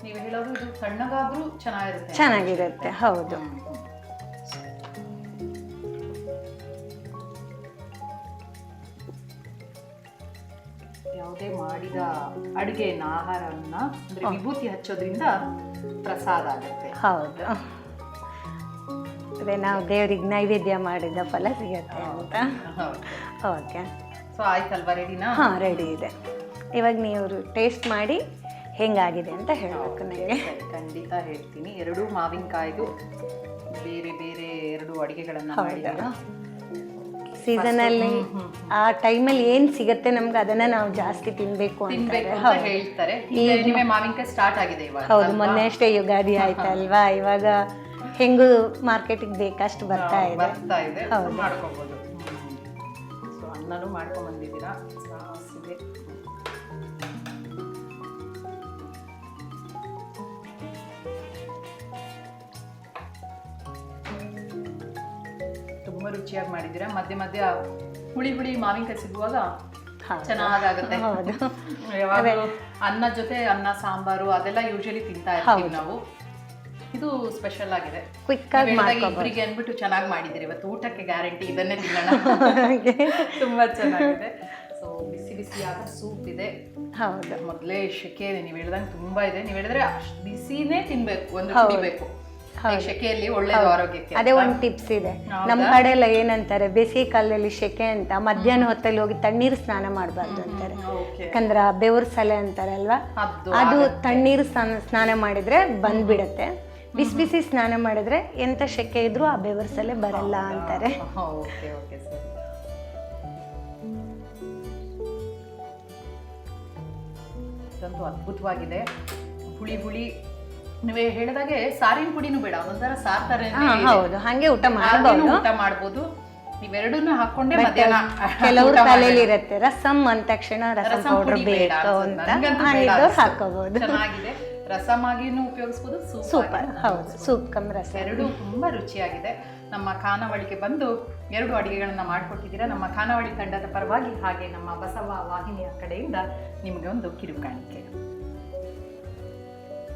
ನೀವು ಹೇಳೋದು ಇದು ತಣ್ಣಗಾದ್ರೂ ಚೆನ್ನಾಗಿರುತ್ತೆ. ಚೆನ್ನಾಗಿರುತ್ತೆ ಹೌದು. ಯಾವುದೇ ಮಾಡಿದ ಅಡುಗೆನ ಆಹಾರವನ್ನ ಅಂದ್ರೆ ವಿಭೂತಿ ಹಚ್ಚೋದ್ರಿಂದ ಪ್ರಸಾದ ಆಗುತ್ತೆ. ಹೌದು. ಅದೇ ನಾವು ದೇವ್ರಿಗೆ ನೈವೇದ್ಯ ಮಾಡಿದ ಫಲ ಸಿಗತ್ತೆ ಅಂತ. ಓಕೆ. ಸೊ ಆಯ್ತಲ್ವಾ ರೆಡಿನಾ ಹಾಂ ರೆಡಿ ಇದೆ. ಇವಾಗ ನೀವು ಟೇಸ್ಟ್ ಮಾಡಿ ಹೆಂಗಾಗಿದೆ ಅಂತ ಹೇಳಬೇಕು ನನಗೆ. ಖಂಡಿತ ಹೇಳ್ತೀನಿ. ಎರಡು ಮಾವಿನಕಾಯಿದು ಬೇರೆ ಬೇರೆ ಎರಡು ಅಡುಗೆಗಳನ್ನು ಮಾಡಿದ್ದೀರಾ ಸೀಸನಲ್ಲಿ ಆ ಟೈಮಲ್ಲಿ ಏನು ಸಿಗತ್ತೆ ನಮ್ಗೆ ಅದನ್ನ ನಾವು ಜಾಸ್ತಿ ತಿನ್ಬೇಕು ಅಂತ ಹೇಳ್ತಾರೆ. ಮಾವಿನಕಾಯಿ ಸ್ಟಾರ್ಟ್ ಆಗಿದೆ ಹೌದು ಮೊನ್ನೆ ಅಷ್ಟೇ ಯುಗಾದಿ ಆಯ್ತಲ್ವಾ? ಇವಾಗ ಹೆಂಗು ಮಾರ್ಕೆಟಿಗೆ ಬೇಕಷ್ಟು ಬರ್ತಾ ಇದೆ. ಬರ್ತಾ ಇದೆ. ಮಾಡ್ಕೋಬಹುದು ಸೊ ಅನ್ನನೂ ಮಾಡ್ಕೊಂಡ್ ಬಂದಿದ್ದೀರಾ ತುಂಬಾ ರುಚಿಯಾಗಿ ಮಾಡಿದ್ದೀರಾ. ಮಧ್ಯೆ ಮಧ್ಯ ಹುಳಿ ಹುಳಿ ಮಾವಿನಕಾಯಿ ಸಿಗುವಾಗ. ಚೆನ್ನಾಗಾಗುತ್ತೆ. ಯಾವಾಗಲೂ ಅನ್ನ ಜೊತೆ ಅನ್ನ ಸಾಂಬಾರು ಅದೆಲ್ಲ ಯೂಶಲಿ ತಿಂತಾ ಇರ್ತೀವಿ ನಾವು. ಇದು ಸ್ಪೆಷಲ್ ಆಗಿದೆ. ಕ್ವಿಕ್ ಆಗಿ ಇಬ್ರಿಗೆ ಅಂದ್ಬಿಟ್ಟು ಚೆನ್ನಾಗಿ ಮಾಡಿದಿರಿ ಇವತ್ತು ಊಟಕ್ಕೆ ಗ್ಯಾರಂಟಿ ಇದನ್ನೇ ತಿನ್ನೋಣ. ತುಂಬಾ ಚೆನ್ನಾಗಿದೆ. ಸೊ ಬಿಸಿ ಬಿಸಿಯಾದ ಸೂಪ್ ಇದೆ. ಹೌದು. ಮೊದಲೇ ಶೆಕೆ ನೀವು ಹೇಳ್ದಂಗೆ ತುಂಬಾ ಇದೆ. ನೀವು ಹೇಳಿದ್ರೆ ಅಷ್ಟು ಬಿಸಿನೇ ತಿನ್ಬೇಕು. ಒಂದು. ಕುಡಿಬೇಕು. ಶೆಕೆಯಲ್ಲಿ ಒಳ್ಳೆ ಆರೋಗ್ಯಕ್ಕೆ ಅದೇ ಒಂದು ಟಿಪ್ಸ್ ಇದೆ? ನಮ್ಮ ಕಡೆ ಎಲ್ಲ ಏನಂತಾರೆ ಬೇಸಿಗೆ ಕಾಲದಲ್ಲಿ ಶೆಕೆ ಅಂತ ಮಧ್ಯಾಹ್ನ ಹೊತ್ತಲ್ಲಿ ಹೋಗಿ ತಣ್ಣೀರು ಸ್ನಾನ ಮಾಡಬಾರ್ದು ಅಂತಾರೆ. ಯಾಕಂದ್ರೆ ಬೆವರು ಸಲೆ ಅಂತಾರಲ್ವಾ ಅದು ಅದು ತಣ್ಣೀರು ಸ್ನಾನ ಸ್ನಾನ ಮಾಡಿದ್ರೆ ಬಂದ್ಬಿಡತ್ತೆ. ಬಿಸಿ ಬಿಸಿ ಸ್ನಾನ ಮಾಡಿದ್ರೆ ಎಂತ ಶೆಕೆ ಇದ್ರೂ ಆ ಬೆವರು ಸಲೆ ಬರಲ್ಲ ಅಂತಾರೆ. ಅದ್ಭುತವಾಗಿದೆ. ಹುಳಿ ಹುಳಿ. ನೀವೇ ಹೇಳಿದಾಗೆ ಸಾರಿನ ಪುಡಿನೂ ಬೇಡ ಒಂದೊಂಥರ ಸಾರ್ ತರ ಹೌದು ಹಂಗೆ ಊಟ ಮಾಡಬಹುದು ಊಟ ಮಾಡ್ಬೋದು. ಇವೆರಡನ್ನ ಹಾಕೊಂಡೆ ಮಧ್ಯಾಹ್ನ ಕೆಲವರು ತಲೆಯಲ್ಲಿ. ಇರುತ್ತೆ ರಸಂ ಅಂದ ತಕ್ಷಣ ರಸಂ ಪೌಡರ್ ಬೇಕು ಅಂತ. ಹಂಗಿದ್ದವ್ರು ಹಾಕೋಬಹುದು ಚೆನ್ನಾಗಿದೆ. ರಸಮಾಗಿನೂ ಉಪಯೋಗಿಸ್ಬೋದು ಸೂಪ್ ಸೂಪರ್ ಹೌದು ಸೂಪ್ ಕಮ್ ರಸ. ಎರಡು ತುಂಬಾ ರುಚಿಯಾಗಿದೆ. ನಮ್ಮ ಖಾನಾವಳಿಗೆ ಬಂದು ಎರಡು ಅಡಿಗೆಗಳನ್ನ ಮಾಡಿಕೊಟ್ಟಿದ್ದೀರಾ. ನಮ್ಮ ಖಾನಾವಳಿ ತಂಡದ ಪರವಾಗಿ ಹಾಗೆ ನಮ್ಮ ಬಸವ ವಾಹಿನಿಯ ಕಡೆಯಿಂದ ನಿಮಗೆ ಒಂದು ಕಿರುಕಾಣಿಕೆ.